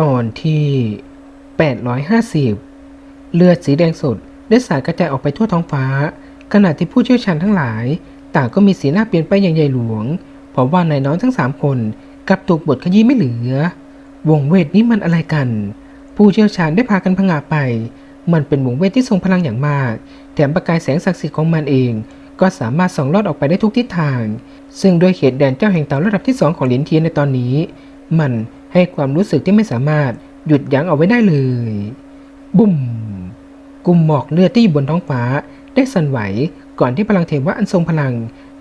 ตอนที่ 850 เลือดสีแดงสดได้สาดกระจายออกไปทั่วท้องฟ้า ขณะที่ผู้เชี่ยวชาญทั้งหลาย ต่างก็มีสีหน้าเปลี่ยนไปอย่างใหญ่หลวง เพราะว่านายน้อยทั้งสามคนกลับถูกบทขยี้ไม่เหลือ วงเวทนี้มันอะไรกัน ผู้เชี่ยวชาญได้พากันผงาไป มันเป็นวงเวทที่ทรงพลังอย่างมาก แถมประกายแสงศักดิ์สิทธิ์ของมันเอง ก็สามารถส่องลอดออกไปได้ทุกทิศทาง ซึ่งด้วยเขตแดนเจ้าแห่งเต่าระดับที่สองของหลินเทียนในตอนนี้ มัน ให้ความรู้สึกที่ไม่สามารถหยุดยั้งเอาไว้ได้เลย บุ้มกลุ่มหมอกเลือดที่อยู่บนท้องฟ้าได้สั่นไหวก่อนที่พลังเทวะอันทรงพลัง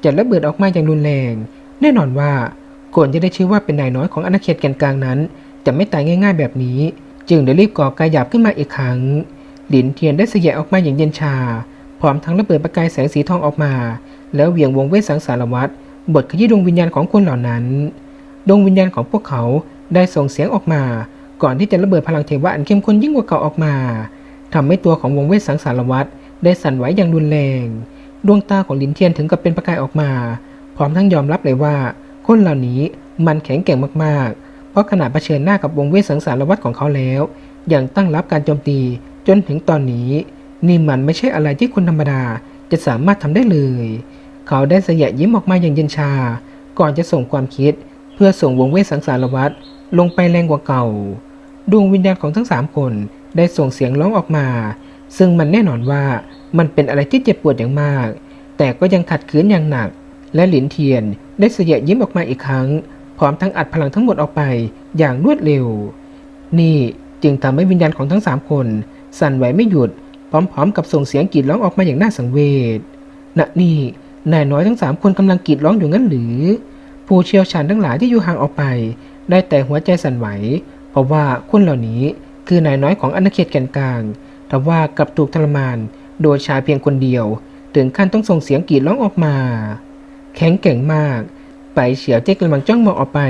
จะระเบิดออกมาอย่างรุนแรง แน่นอนว่าก่อนจะได้ชื่อว่าเป็นนายน้อยของอาณาเขตแกนกลางนั้น จะไม่ตายง่าย ๆ แบบนี้ จึงได้รีบก่อกายหยาบขึ้นมาอีกครั้งหลินเทียนได้เสยออกมาอย่างเย็นชา พร้อมทั้งระเบิดประกายแสงสีทองออกมา แล้วเหวี่ยงวงเวทสังสารวัตรบทขยี้ดวงวิญญาณของคนเหล่านั้น ดวงวิญญาณของพวกเขา ได้ส่งเสียงออกมา ก่อนที่จะระเบิดพลังเทวะอันเข้มข้นยิ่งกว่าเก่าออกมาทำให้ตัวของวงเวทสังสารวัตรได้สั่นไหวอย่างรุนแรง ดวงตาของลินเทียนถึงกับเป็นประกายออกมา พร้อมทั้งยอมรับเลยว่า คนเหล่านี้มันแข็งแกร่งมากๆ เพราะขณะเผชิญหน้ากับวงเวทสังสารวัตรของเขาแล้วยังตั้งรับการโจมตีจนถึงตอนนี้ นี่มันไม่ใช่อะไรที่คนธรรมดาจะสามารถทำได้เลย เขาได้เสยะยิ้มออกมาอย่างเย็นชา ก่อนจะส่งความคิด เพื่อส่งวงเวทสังสารวัตรลงไปแรงกว่าเก่า ดวงวิญญาณของทั้งสามคนได้ส่งเสียงร้องออกมา ซึ่งมันแน่นอนว่ามันเป็นอะไรที่เจ็บปวดอย่างมาก แต่ก็ยังขัดขืนอย่างหนัก และหลินเทียนได้เสียยิ้มออกมาอีกครั้ง พร้อมทั้งอัดพลังทั้งหมดออกไปอย่างรวดเร็ว นี่จึงทำให้วิญญาณของทั้งสามคนสั่นไหวไม่หยุด พร้อมๆ กับส่งเสียงกรีดร้องออกมาอย่างน่าสังเวชณนี่นายน้อยทั้งสามคนกำลังกรีดร้องอยู่งั้นหรือ ผู้เชี่ยวชาญทั้งหลายที่อยู่ห่างออกไป ได้แต่หัวใจสั่นไหว เพราะว่าคนเหล่านี้คือนายน้อยของอาณาเขตแก่นกลางแต่ว่ากลับถูกทรมานโดยชายเพียงคนเดียว ถึงขั้นต้องส่งเสียงกรีดร้องออกมา แข็งแกร่งมาก ไปเฉียวเจ๊กำลังจ้องมองออกไป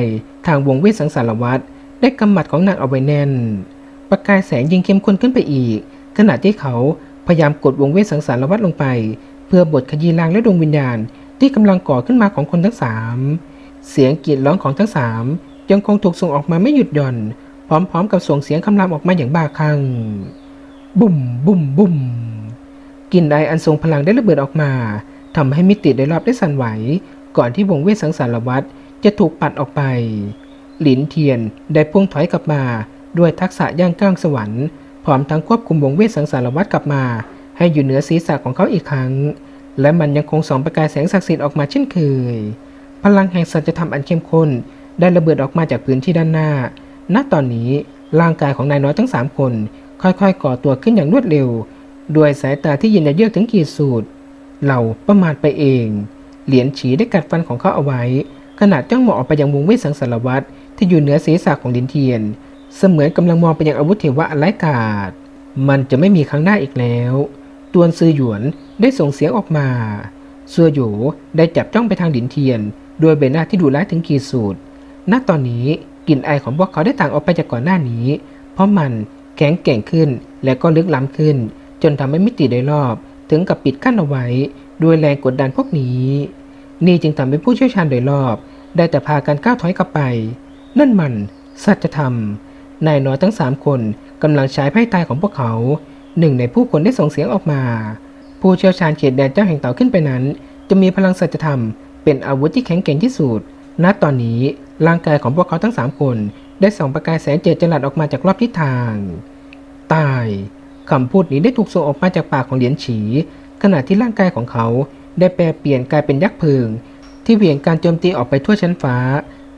ทางวงเวทสังสารวัตรได้กำหมัดของนางเอาไว้แน่น ประกายแสงยิงเข้มข้นขึ้นไปอีก ขณะที่เขาพยายามกดวงเวทสังสารวัตรลงไป เพื่อบทขยี้ล่างและดวงวิญญาณที่กำลังก่อขึ้นมาของคนทั้งสาม เสียงกรีดร้องของทั้งสามยังคงถูกส่งออกมาไม่หยุดหย่อน พร้อมๆ กับส่งเสียงคำรามออกมาอย่างบ้าคลั่งบุ่มบุ่มบุ่มกลิ่นไออันทรงพลังได้ระเบิดออกมาทำให้มิติได้รอบได้สั่นไหว ก่อนที่วงเวทสังสารวัตรจะถูกปัดออกไป หลินเทียนได้พุ่งถอยกลับมา ด้วยทักษะย่างก้างสวรรค์พร้อมทั้งควบคุมวงเวทสังสารวัตรกลับมา ให้อยู่เหนือศีรษะของเขาอีกครั้ง และมันยังคงส่องประกายแสงศักดิ์สิทธิ์ออกมาเช่นเคย พลังแห่งสัจธรรมอันเข้มข้นได้ระเบิดออกมาจากพื้นที่ด้านหน้า ณ ตอนนี้ร่างกายของนายน้อยทั้งสามคน ค่อยๆ ก่อตัวขึ้นอย่างรวดเร็ว ด้วยสายตาที่ยินเยือกถึงขีดสุดเราประมาทไปเอง เหรียญฉีได้กัดฟันของเขาเอาไว้ ขณะจ้องมองออกไปยังวงเวทสังสารวัตรที่อยู่เหนือศีรษะของลินเทียน เสมือนกำลังมองไปยังอาวุธเทวะอันไร้กาศมันจะไม่มีครั้งหน้าอีกแล้ว ตวนซือหยวนได้ส่งเสียงออกมาเซัวโหยูได้จับจ้องไปทางลินเทียน โดยใบหน้าที่ดุร้ายถึงขีดสุดณตอนนี้กลิ่นไอของพวกเขาได้ต่างออกไปจากก่อนหน้านี้ เพราะมันแข็งแกร่งขึ้นและก็ลึกล้ำขึ้น จนทำให้มิติโดยรอบ ถึงกับปิดกั้นเอาไว้ด้วยแรงกดดันพวกนี้ นี่จึงทำให้ผู้เชี่ยวชาญโดยรอบ ได้แต่พากันก้าวถอยกลับไป นั่นมัน สัจธรรม นายน้อยทั้งสามคนกำลังใช้ไพ่ตายของพวกเขา หนึ่งในผู้คนได้ส่งเสียงออกมา ผู้เชี่ยวชาญเขตแดนเจ้าแห่งเต่าขึ้นไปนั้น จะมีพลังสัจธรรม เป็นอาวุธที่แข็งแกร่งที่สุด ณ ตอนนี้ร่างกายของพวกเขาทั้งสามคน ได้ส่องประกายแสงเจิดจรัสออกมาจากรอบทิศทาง ตายคำพูดนี้ได้ถูกส่งออกมาจากปากของเหรียญฉี ขณะที่ร่างกายของเขาได้แปลเปลี่ยนกลายเป็นยักษ์พลิงที่เหวี่ยงการโจมตีออกไปทั่วชั้นฟ้า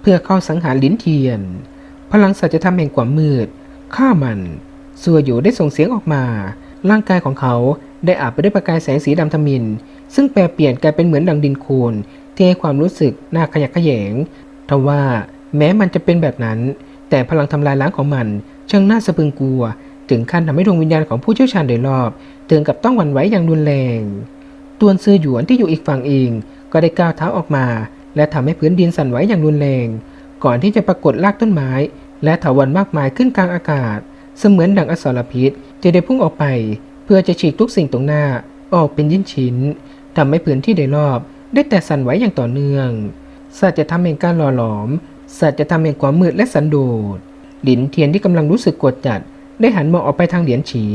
เพื่อเข้าสังหารลิ้นเทียน พลังสัจธรรมแห่งความมืดฆ่ามันซัวอยู่ได้ส่งเสียงออกมา ร่างกายของเขาได้อาบไปด้วยประกายแสงสีดำทมิน ซึ่งแปลเปลี่ยนกลายเป็นเหมือนดังดินโคลน ที่ให้ความรู้สึกน่าขยักขยงทว่าแม้มันจะเป็นแบบนั้น แต่พลังทำลายล้างของมันช่างน่าสะพรึงกลัว ถึงขั้นทำให้ดวงวิญญาณของผู้เชี่ยวชาญโดยรอบ ถึงกับต้องหวั่นไหวอย่างรุนแรงตวนซือหยวนที่อยู่อีกฝั่งเอง ก็ได้ก้าวเท้าออกมา และทำให้พื้นดินสั่นไหวอย่างรุนแรง ก่อนที่จะปรากฏรากต้นไม้ และถาวรมากมายขึ้นกลางอากาศ เสมือนดังอสรพิษจะได้พุ่งออกไป เพื่อจะฉีกทุกสิ่งตรงหน้า ออกเป็นชิ้นชิ้นทำให้พื้นที่โดยรอบ ได้แต่สั่นไหวอย่างต่อเนื่องสัจจะทำแห่งการหล่อหลอมสัจจะทำแห่งความมืดและสันโดษหลินเทียนที่กำลังรู้สึกกดจัด ได้หันมองออกไปทางเหรียญฉี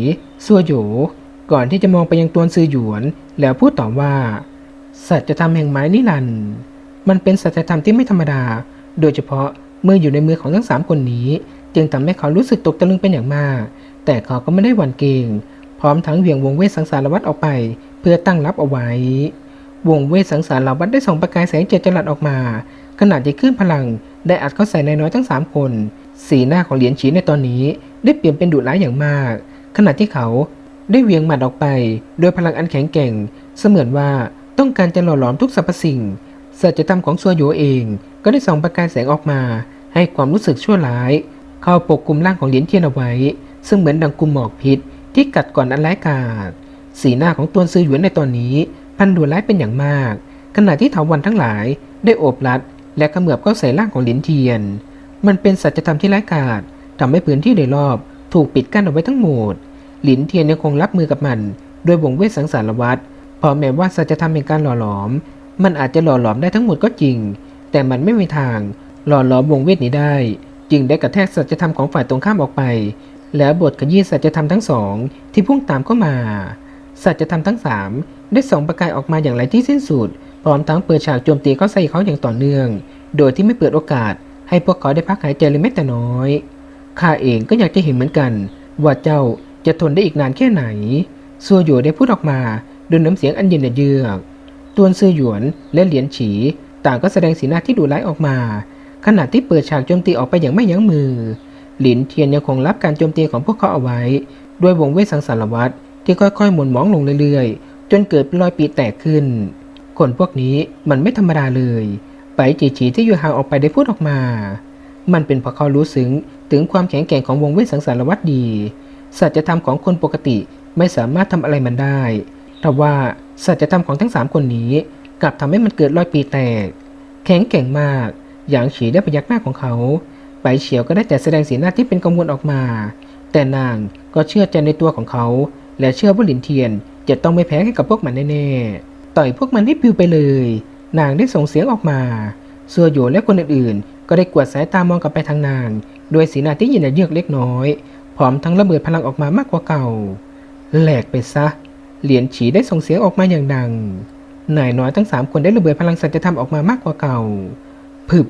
ซัวโหยก่อนที่จะมองไปยังตัวนซือหยวน แล้วพูดต่อว่า สัจธรรมแห่งไม้นิรันด์มันเป็นสัจธรรมที่ไม่ธรรมดา โดยเฉพาะเมื่ออยู่ในมือของทั้งสามคนนี้ จึงทำให้เขารู้สึกตกตะลึงเป็นอย่างมาก แต่เขาก็ไม่ได้หวั่นเกรงพร้อมทั้งเหวี่ยงวงเวทสังสารวัตรออกไป เพื่อตั้งรับเอาไว้ วงเวทสังสารเหล่าวัตรได้ส่องประกายแสงเจิดจรัสออกมาขณะที่คลื่นพลัง ได้อัดเข้าใส่นายน้อยทั้งสามคน สีหน้าของเหรียญฉีในตอนนี้ได้เปลี่ยนเป็นดุร้ายอย่างมาก ขณะที่เขาได้เวียงหมัดออกไป โดยพลังอันแข็งแกร่ง เสมือนว่าต้องการจะหล่อหลอมทุกสรรพสิ่งสัจธรรมของซัวโยเอง ก็ได้ส่องประกายแสงออกมา ให้ความรู้สึกชั่วร้าย เข้าปกคลุมร่างของเหรียญเทียนเอาไว้ ซึ่งเหมือนดังกุมหมอกพิษที่กัดก่อนอันร้ายกาจสีหน้าของตัวซือหยวนในตอนนี้ พันดุร้ายเป็นอย่างมาก ขณะที่เถาวันทั้งหลายได้โอบรัด และเขมือบเข้าใส่ร่างของหรียญเทียน มันเป็นสัจธรรมที่ร้ายกาจทำให้พื้นที่โดยรอบถูกปิดกั้นเอาไว้ทั้งหมด หลินเทียนยังคงรับมือกับมัน โดยวงเวทสังสารวัตรพราะแม้ว่าสัจธรรมเป็นการหล่อหลอม มันอาจจะหล่อหลอมได้ทั้งหมดก็จริง แต่มันไม่มีทางหล่อหลอมวงเวทนี้ได้ จึงได้กระแทกสัจธรรมของฝ่ายตรงข้ามออกไป แล้วบทขยี้สัจธรรมทั้งสองที่พุ่งตามเข้ามา สัจธรรมทั้งสามได้ส่องประกายออกมาอย่างไรที่สิ้นสุด พร้อมทั้งเปิดฉากโจมตีเข้าใส่เขาอย่างต่อเนื่อง โดยที่ไม่เปิดโอกาส ให้พวกเขาได้พักหายใจเลยแม้แต่น้อยข้าเองก็อยากจะเห็นเหมือนกัน ว่าเจ้าจะทนได้อีกนานแค่ไหนซัวหยวนได้พูดออกมาด้วยน้ำเสียงอันเย็นเยือกตวนซือหยวนและเหรียญฉี ต่างก็แสดงสีหน้าที่ดุร้ายออกมา ขณะที่เปิดฉากโจมตีออกไปอย่างไม่ยั้งมือ หลินเทียนยังคงรับการโจมตีของพวกเขาเอาไว้ ด้วยวงเวทสังสารวัตร ที่ค่อยๆ หมุนหมองลงเรื่อยๆ จนเกิดเป็นรอยปีแตกขึ้น คนพวกนี้มันไม่ธรรมดาเลย ไปจีฉีที่อยู่ห่างออกไปได้พูดออกมา มันเป็นเพราะเขารู้ซึ้งถึงความแข็งแกร่งของวงเวทสังสารวัตรดี สัจธรรมของคนปกติไม่สามารถทำอะไรมันได้แต่ว่าสัจธรรมของทั้งสามคนนี้ กลับทำให้มันเกิดรอยปีแตก แข็งแกร่งมาก อย่างฉีได้พยักหน้าของเขาไปเฉียวก็ได้แต่แสดงสีหน้าที่เป็นกังวลออกมา แต่นางก็เชื่อใจในตัวของเขา และเชื่อว่าหลินเทียนจะต้องไม่แพ้ให้กับพวกมันแน่ๆ ต่อยพวกมันให้ปิวไปเลย นางได้ส่งเสียงออกมาซัวโยและคนอื่นๆ ก็ได้กวาดสายตามองกลับไปทางนางด้วยสีหน้าที่ยินดีเยือกเล็กน้อย พร้อมทั้งระเบิดพลังออกมามากกว่าเก่า แหลกไปซะ เหรียญฉีได้ส่งเสียงออกมาอย่างดัง นายน้อยทั้งสามคนได้ระเบิดพลังสัจธรรมออกมามากกว่าเก่าพึบ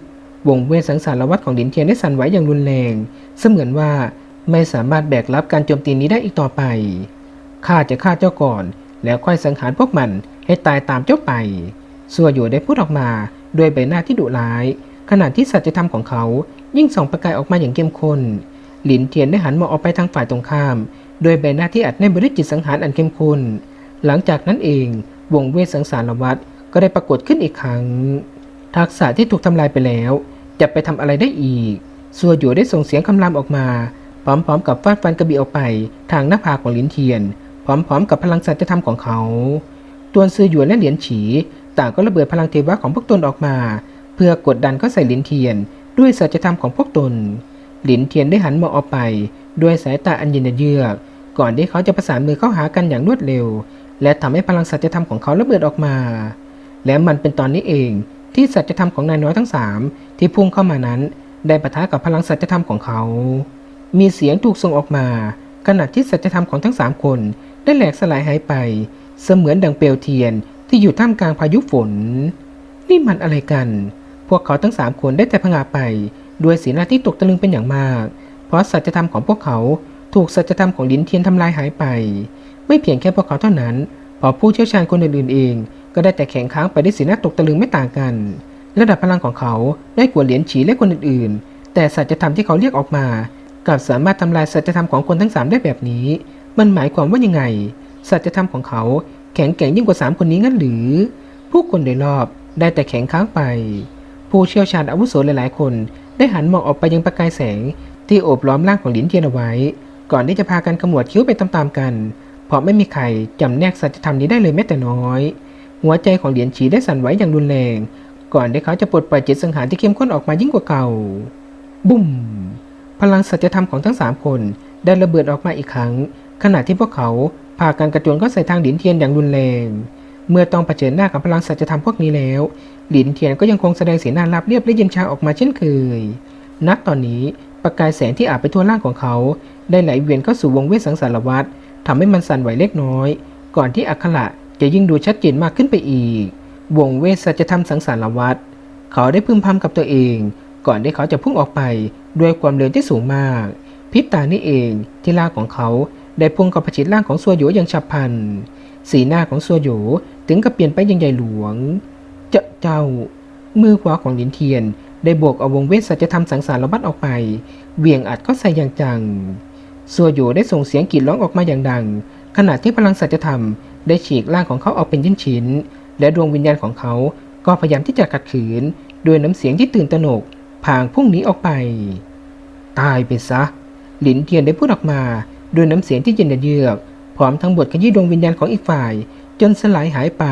วงเวทสังสารวัตของดินเทียนได้สั่นไหวอย่างรุนแรง เสมือนว่าไม่สามารถแบกรับการโจมตีนี้ได้อีกต่อไป ข้าจะฆ่าเจ้าก่อน แล้วค่อยสังหารพวกมันให้ตายตามเจ้าไปซัวอยู่ได้พูดออกมาด้วยใบหน้าที่ดุร้าย ขณะที่สัจธรรมของเขายิ่งส่องประกายออกมาอย่างเข้มข้น หลินเทียนได้หันมองออกไปทางฝ่ายตรงข้ามโดยใบหน้าที่อัดแน่นไปด้วยจิตสังหารอันเข้มข้น หลังจากนั้นเองวงเวทสังสารวัตรก็ได้ปรากฏขึ้นอีกครั้ง ทักษะที่ถูกทำลายไปแล้ว จะไปทำอะไรได้อีกซัวอยู่ได้ส่งเสียงคำรามออกมา พร้อมๆ กับฟาดฟันกระบี่ออกไป ทางหน้าผากของหลินเทียน พร้อมๆกับพลังสัจธรรมของเขาตัวซือหยวนและเหรียญฉี ต่างก็ระเบิดพลังเทวะของพวกตนออกมา เพื่อกดดันเข้าใส่หลินเทียน ด้วยสัจธรรมของพวกตนหลินเทียนได้หันมองออกไป ด้วยสายตาอันเย็นเยือก ก่อนที่เขาจะประสานมือเข้าหากันอย่างรวดเร็ว และทำให้พลังสัจธรรมของเขาระเบิดออกมา และมันเป็นตอนนี้เองที่สัจธรรมของนายน้อยทั้งสามที่พุ่งเข้ามานั้น ได้ปะทะกับพลังสัจธรรมของเขา มีเสียงถูกส่งออกมา ขณะที่สัจธรรมของทั้งสามคนได้แหลกสลายหายไป เสมือนดังเปลวเทียนที่อยู่ท่ามกลางพายุฝน นี่มันอะไรกัน พวกเขาทั้งสามคนได้แต่พงาไป ด้วยสีหน้าที่ตกตะลึงเป็นอย่างมาก เพราะสัจธรรมของพวกเขาถูกสัจธรรมของลินเทียนทำลายหายไป ไม่เพียงแค่พวกเขาเท่านั้น พอผู้เชี่ยวชาญคนอื่นๆเอง ก็ได้แต่แข็งค้างไปด้วยสีหน้าตกตะลึงไม่ต่างกัน ระดับพลังของเขาได้กว่าเหรียญฉีและคนอื่นๆ แต่สัจธรรมที่เขาเรียกออกมา กลับสามารถทำลายสัจธรรมของคนทั้งสามได้แบบนี้ มันหมายความว่ายังไง สัจธรรมของเขาแข็งแกร่งยิ่งกว่าสามคนนี้งั้นหรือ ผู้คนโดยรอบได้แต่แข็งค้างไป ผู้เชี่ยวชาญอาวุโสหลายๆ คนได้หันมองออกไปยังประกายแสง ที่โอบล้อมร่างของหลินเทียนเอาไว้ ก่อนที่จะพากันขมวดคิ้วไปตามๆกัน เพราะไม่มีใครจำแนกสัจธรรมนี้ได้เลยแม้แต่น้อย หัวใจของเหรียญฉีได้สั่นไหวอย่างรุนแรง ก่อนที่เขาจะปลดปล่อยจิตสังหารที่เข้มข้นออกมายิ่งกว่าเก่า บุ้ม พลังสัจธรรมของทั้งสามคนได้ระเบิดออกมาอีกครั้ง ขณะที่พวกเขาพากันกระโจนเข้าใส่ทางหลินเทียนอย่างรุนแรง เมื่อต้องเผชิญหน้ากับพลังสัจธรรมพวกนี้แล้ว หลินเทียนก็ยังคงแสดงสีหน้าราบเรียบและเย็นชาออกมาเช่นเคยณตอนนี้ประกายแสงที่อาบไปทั่วร่างของเขา ได้ไหลเวียนเข้าสู่วงเวทสังสารวัฏทำให้มันสั่นไหวเล็กน้อย ก่อนที่อัคระจะยิ่งดูชัดเจนมากขึ้นไปอีก วงเวทสัจธรรมสังสารวัฏเขาได้พึมพำกับตัวเอง ก่อนที่เขาจะพุ่งออกไปด้วยความเร็วที่สูงมาก พิบตานี่เองที่ร่างของเขาได้พุ่งเข้าประชิดร่างของซัวโหยอย่างฉับพลัน สีหน้าของซัวโหยถึงกับเปลี่ยนไปอย่างใหญ่หลวง เจ้าเจ้า มือขวาของหลินเทียน ได้โบกเอาวงเวทสัจธรรมสังสารวัฏออกไปเหวี่ยงอัดเข้าใส่อย่างจังซัวโหยได้ส่งเสียงกรีดร้องออกมาอย่างดัง ขณะที่พลังสัจธรรมได้ฉีกร่างของเขาออกเป็นชิ้นและดวงวิญญาณของเขาก็พยายามที่จะขัดขืน ด้วยน้ำเสียงที่ตื่นตระหนก พางพุ่งหนีออกไป ตายไปซะ หลินเทียนได้พูดออกมาด้วยน้ำเสียงที่เย็นเยือก พร้อมทั้งบทขยี้ดวงวิญญาณของอีกฝ่าย จนสลายหายไป